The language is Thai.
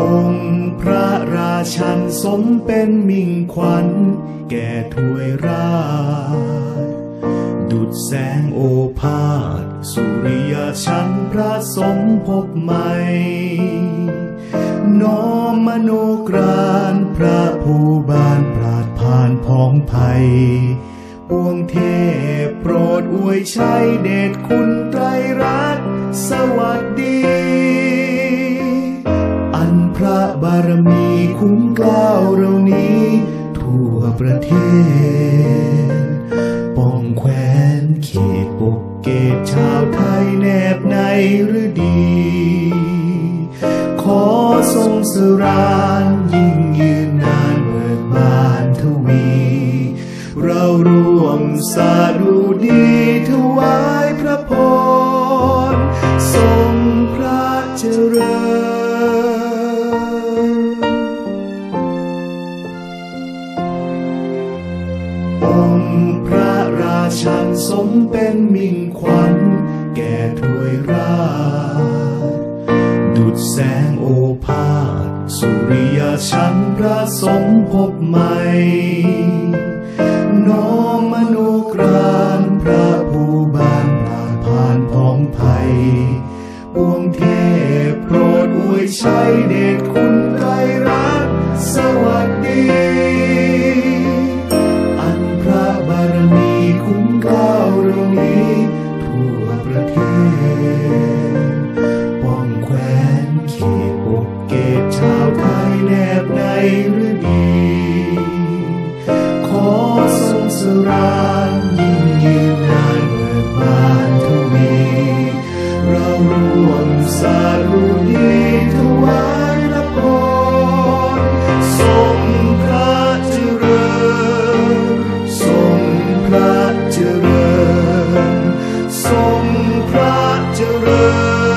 องค์พระราชันสมเป็นมิ่งขวัญ แก่ถวยราช ดุดแสงโอภาส สุริยชันพระสมภพใหม่น้อมมโนกรานพระผู้บานปราดผ่านพ้องภัยปวงเทพโปรดอวยชัยเดชคุณไตรรัตน์สวัสดี บารมีคุ้มกล้าวเรานี้ ทั่วประเทศ ป้องแควนเขตปกเกตชาวไทยแนบในหรือดี ขอทรงสรานยิ่งยืนนานเบิกบานทวี เราร่วมสาดุ พระราชันสมเป็นมิ่งขวัญ แก่ถวยราชดุดแสงโอภาส สุริยชันพระสมภพใหม่น้อมมโนกรานพระผู้บานปราผ่านพ้องภัยปวงเทพโปรดอวยชัยเดช หรือดี ขอทรงสรางยิ่งยืนนานเบิกบานทวีเราร่วมสาธุดีถวายรับพรทรงพระเจริญทรงพระเจริญทรงพระเจริญ